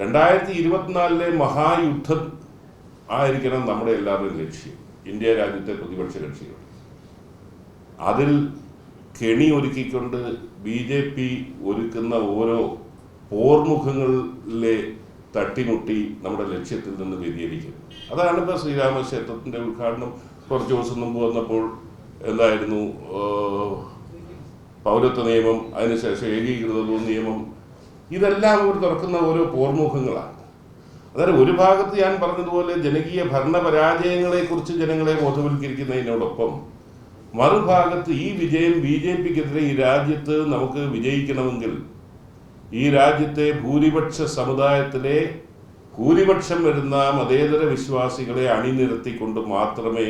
രണ്ടായിരത്തി ഇരുപത്തിനാലിലെ മഹായുദ്ധം ആയിരിക്കണം നമ്മുടെ എല്ലാവരുടെയും ലക്ഷ്യം. ഇന്ത്യ രാജ്യത്തെ പ്രതിപക്ഷ കക്ഷികൾ. അതിൽ കെണി ഒരുക്കിക്കൊണ്ട് ബി ജെ പി ഒരുക്കുന്ന ഓരോ പോർമുഖങ്ങളിലെ തട്ടിമുട്ടി നമ്മുടെ ലക്ഷ്യത്തിൽ നിന്ന് വ്യതിചലിക്കും അതാണ് ഇപ്പോൾ ശ്രീരാമക്ഷേത്രത്തിന്റെ ഉദ്ഘാടനം. കുറച്ച് ദിവസം മുമ്പ് വന്നപ്പോൾ എന്തായിരുന്നു പൗരത്വ നിയമം അതിനുശേഷം ഏകീകൃത നിയമം ഇതെല്ലാം അവർ തുറക്കുന്ന ഓരോ പോർമുഖങ്ങളാണ്. അതായത് ഒരു ഭാഗത്ത് ഞാൻ പറഞ്ഞതുപോലെ ജനകീയ ഭരണപരാജയങ്ങളെ പരാജയങ്ങളെക്കുറിച്ച് ജനങ്ങളെ ബോധവൽക്കരിക്കുന്നതിനോടൊപ്പം മറുഭാഗത്ത് ഈ വിജയം ബി ജെ പിക്കെതിരെ ഈ രാജ്യത്ത് നമുക്ക് വിജയിക്കണമെങ്കിൽ ഈ രാജ്യത്തെ ഭൂരിപക്ഷ സമുദായത്തിലെ ഭൂരിപക്ഷം വരുന്ന മതേതര വിശ്വാസികളെ അണിനിരത്തിക്കൊണ്ട് മാത്രമേ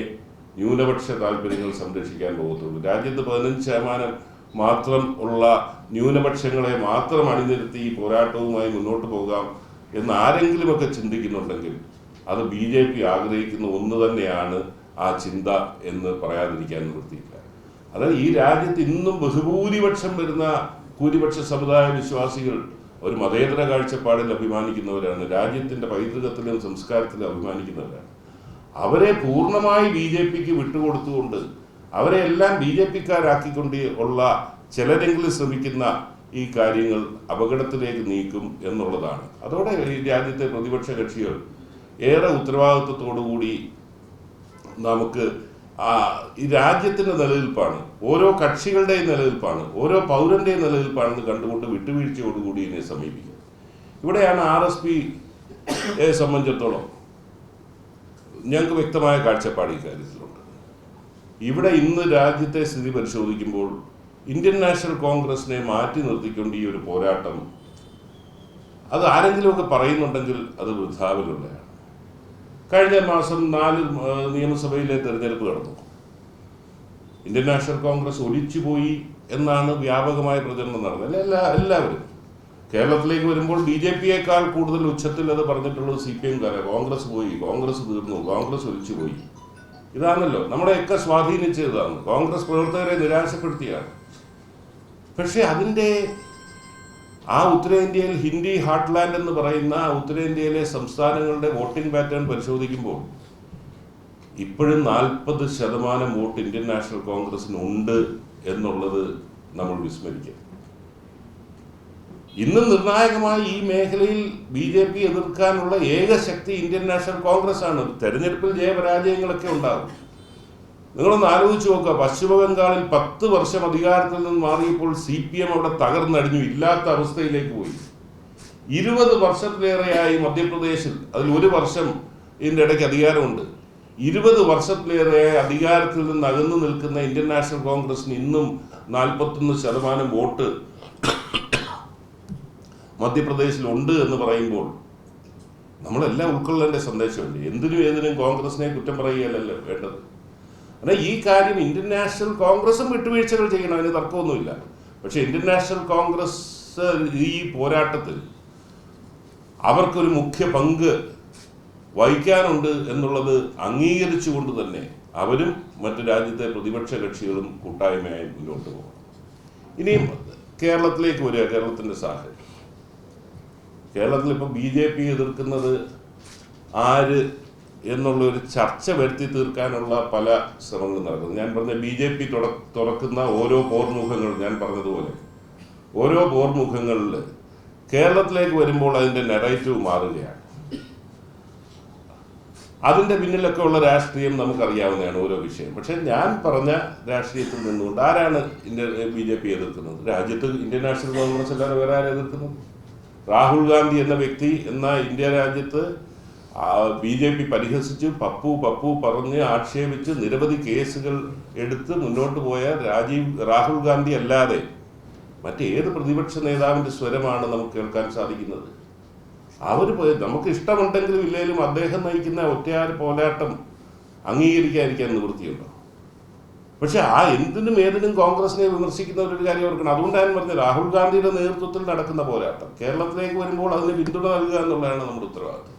ന്യൂനപക്ഷ താല്പര്യങ്ങൾ സംരക്ഷിക്കാൻ പോകത്തുള്ളൂ. രാജ്യത്ത് പതിനഞ്ച് ശതമാനം മാത്രം ഉള്ള ന്യൂനപക്ഷങ്ങളെ മാത്രം അണിനിരത്തി ഈ പോരാട്ടവുമായി മുന്നോട്ട് പോകാം എന്ന് ആരെങ്കിലുമൊക്കെ ചിന്തിക്കുന്നുണ്ടെങ്കിൽ അത് ബി ജെ പി ആഗ്രഹിക്കുന്ന ഒന്ന് തന്നെയാണ് ആ ചിന്ത എന്ന് പറയാതിരിക്കാൻ നിവൃത്തിയില്ല അതായത് ഈ രാജ്യത്ത് ഇന്നും ബഹുഭൂരിപക്ഷം വരുന്ന ഭൂരിപക്ഷ സമുദായ വിശ്വാസികൾ ഒരു മതേതര കാഴ്ചപ്പാടിൽ അഭിമാനിക്കുന്നവരാണ് രാജ്യത്തിന്റെ പൈതൃകത്തിലും സംസ്കാരത്തിലും അഭിമാനിക്കുന്നവരാണ്. അവരെ പൂർണമായി ബി ജെ പിക്ക് വിട്ടുകൊടുത്തുകൊണ്ട് അവരെ എല്ലാം ബി ജെ പിക്കാരാക്കിക്കൊണ്ട് ഉള്ള ചിലരെങ്കിലും ശ്രമിക്കുന്ന ഈ കാര്യങ്ങൾ അപകടത്തിലേക്ക് നീക്കും എന്നുള്ളതാണ്. അതോടെ ഈ രാജ്യത്തെ പ്രതിപക്ഷ കക്ഷികൾ ഏറെ ഉത്തരവാദിത്വത്തോടുകൂടി നമുക്ക് ആ ഈ രാജ്യത്തിന്റെ നിലനിൽപ്പാണ്. ഓരോ കക്ഷികളുടെയും നിലനിൽപ്പാണ്. ഓരോ പൗരന്റെയും നിലനിൽപ്പാണെന്ന് കണ്ടുകൊണ്ട് വിട്ടുവീഴ്ചയോടുകൂടി ഇതിനെ സമീപിക്കും. ഇവിടെയാണ് ആർ എസ് പി സംബന്ധിച്ചിടത്തോളം ഞങ്ങൾക്ക് വ്യക്തമായ കാഴ്ചപ്പാട് ഈ കാര്യത്തിലുണ്ട്. ഇവിടെ ഇന്ന് രാജ്യത്തെ സ്ഥിതി പരിശോധിക്കുമ്പോൾ ഇന്ത്യൻ നാഷണൽ കോൺഗ്രസിനെ മാറ്റി നിർത്തിക്കൊണ്ട് ഈ ഒരു പോരാട്ടം അത് ആരെങ്കിലുമൊക്കെ പറയുന്നുണ്ടെങ്കിൽ അത് വൃദ്ധാവിലുള്ളതാണ് കഴിഞ്ഞ മാസം നാല് നിയമസഭയിലെ തെരഞ്ഞെടുപ്പ് നടന്നു. ഇന്ത്യൻ നാഷണൽ കോൺഗ്രസ് ഒലിച്ചുപോയി എന്നാണ് വ്യാപകമായ പ്രചരണം നടന്നത്. എല്ലാ എല്ലാവരും. കേരളത്തിലേക്ക് വരുമ്പോൾ ബി ജെ പിയേക്കാൾ കൂടുതൽ ഉച്ചത്തിൽ അത് പറഞ്ഞിട്ടുള്ളത് സി പി എംകാരെ കോൺഗ്രസ് പോയി കോൺഗ്രസ് തീർന്നു കോൺഗ്രസ് ഒലിച്ചുപോയി ഇതാണല്ലോ. നമ്മളെയൊക്കെ സ്വാധീനിച്ചതാണ് കോൺഗ്രസ് പ്രവർത്തകരെ നിരാശപ്പെടുത്തിയാണ്. പക്ഷെ അതിന്റെ ആ ഉത്തരേന്ത്യയിൽ ഹിന്ദി ഹാർട്ട്ലാൻഡ് എന്ന് പറയുന്ന ഉത്തരേന്ത്യയിലെ സംസ്ഥാനങ്ങളുടെ വോട്ടിംഗ് പാറ്റേൺ പരിശോധിക്കുമ്പോൾ ഇപ്പോഴും നാൽപ്പത് ശതമാനം വോട്ട് ഇന്ത്യൻ നാഷണൽ കോൺഗ്രസിന് ഉണ്ട് എന്നുള്ളത് നമ്മൾ വിസ്മരിക്കും. ഇന്ന് നിർണായകമായി ഈ മേഖലയിൽ ബി ജെ പി എതിർക്കാനുള്ള ഏക ശക്തി ഇന്ത്യൻ നാഷണൽ കോൺഗ്രസ് ആണ് തെരഞ്ഞെടുപ്പിൽ ജയപരാജയങ്ങളൊക്കെ ഉണ്ടാകും. നിങ്ങളൊന്ന് ആലോചിച്ച് നോക്കുക. പശ്ചിമ ബംഗാളിൽ പത്ത് വർഷം അധികാരത്തിൽ നിന്ന് മാറിയപ്പോൾ സി പി എം അവിടെ തകർന്നടിഞ്ഞു ഇല്ലാത്ത അവസ്ഥയിലേക്ക് പോയി. ഇരുപത് വർഷത്തിലേറെയായി മധ്യപ്രദേശിൽ അതിൽ ഒരു വർഷം ഇതിന്റെ ഇടയ്ക്ക് അധികാരമുണ്ട്. ഇരുപത് വർഷത്തിലേറെയായി അധികാരത്തിൽ നിന്ന് അകന്നു നിൽക്കുന്ന ഇന്ത്യൻ നാഷണൽ കോൺഗ്രസിന് ഇന്നും നാൽപ്പത്തൊന്ന് ശതമാനം വോട്ട് മധ്യപ്രദേശിൽ ഉണ്ട് എന്ന് പറയുമ്പോൾ നമ്മളെല്ലാം ഉൾക്കൊള്ളേണ്ട സന്ദേശമല്ലേ? എന്തിനും ഏതിനും കോൺഗ്രസിനെ കുറ്റം പറയുകയല്ലല്ലോ വേണ്ടത്. എന്നാൽ ഈ കാര്യം ഇന്ത്യൻ നാഷണൽ കോൺഗ്രസും വിട്ടുവീഴ്ചകൾ ചെയ്യണം അതിന് തർക്കമൊന്നുമില്ല. പക്ഷെ ഇന്ത്യൻ നാഷണൽ കോൺഗ്രസ് ഈ പോരാട്ടത്തിൽ അവർക്കൊരു മുഖ്യ പങ്ക് വഹിക്കാനുണ്ട് എന്നുള്ളത് അംഗീകരിച്ചുകൊണ്ട് തന്നെ അവരും മറ്റു രാജ്യത്തെ പ്രതിപക്ഷ കക്ഷികളും കൂട്ടായ്മയായി മുന്നോട്ട് പോകണം. ഇനിയും കേരളത്തിലേക്ക് വരിക കേരളത്തിന്റെ സാഹചര്യം. കേരളത്തിൽ ഇപ്പോൾ ബി ജെ പി എതിർക്കുന്നത് ആര് എന്നുള്ള ഒരു ചർച്ച വരുത്തി തീർക്കാനുള്ള പല ശ്രമങ്ങളും നടക്കുന്നു. ഞാൻ പറഞ്ഞ ബി ജെ പി തുറക്കുന്ന ഓരോ പോർമുഖങ്ങൾ ഞാൻ പറഞ്ഞതുപോലെ ഓരോ പോർമുഖങ്ങളിൽ കേരളത്തിലേക്ക് വരുമ്പോൾ അതിന്റെ നെറേറ്റീവ് മാറുകയാണ്. അതിന്റെ പിന്നിലൊക്കെ ഉള്ള രാഷ്ട്രീയം നമുക്കറിയാവുന്നതാണ് ഓരോ വിഷയം. പക്ഷെ ഞാൻ പറഞ്ഞ രാഷ്ട്രീയത്തിൽ നിന്നുകൊണ്ട് ആരാണ് ഇന്ത്യ ബി ജെ പി എതിർക്കുന്നത്? രാജ്യത്ത് ഇന്ത്യൻ നാഷണൽ കോൺഗ്രസ് അല്ലാതെ വേറെ ആരെ എതിർക്കുന്നത്? രാഹുൽ ഗാന്ധി എന്ന വ്യക്തി എന്ന ഇന്ത്യ രാജ്യത്ത് ബി ജെ പി പരിഹസിച്ച് പപ്പു പപ്പു പറഞ്ഞ് ആക്ഷേപിച്ച് നിരവധി കേസുകൾ എടുത്ത് മുന്നോട്ട് പോയ രാജീവ് രാഹുൽ ഗാന്ധി അല്ലാതെ മറ്റേത് പ്രതിപക്ഷ നേതാവിന്റെ സ്വരമാണ് നമുക്ക് കേൾക്കാൻ സാധിക്കുന്നത്. അവർ നമുക്ക് ഇഷ്ടമുണ്ടെങ്കിലും ഇല്ലെങ്കിലും അദ്ദേഹം നയിക്കുന്ന ഒറ്റയാർ പോരാട്ടം അംഗീകരിക്കാതിരിക്കാൻ നിവൃത്തിയുണ്ടോ? പക്ഷെ ആ എന്തിനും ഏതിനും കോൺഗ്രസിനെ വിമർശിക്കുന്ന ഒരു കാര്യം ഓർക്കണം. അതുകൊണ്ടാണ് ഞാൻ പറഞ്ഞത് രാഹുൽ ഗാന്ധിയുടെ നേതൃത്വത്തിൽ നടക്കുന്ന പോരാട്ടം. കേരളത്തിലേക്ക് വരുമ്പോൾ അതിന് പിന്തുണ നൽകുക എന്നുള്ളതാണ് നമ്മുടെ ഉത്തരവാദിത്വം.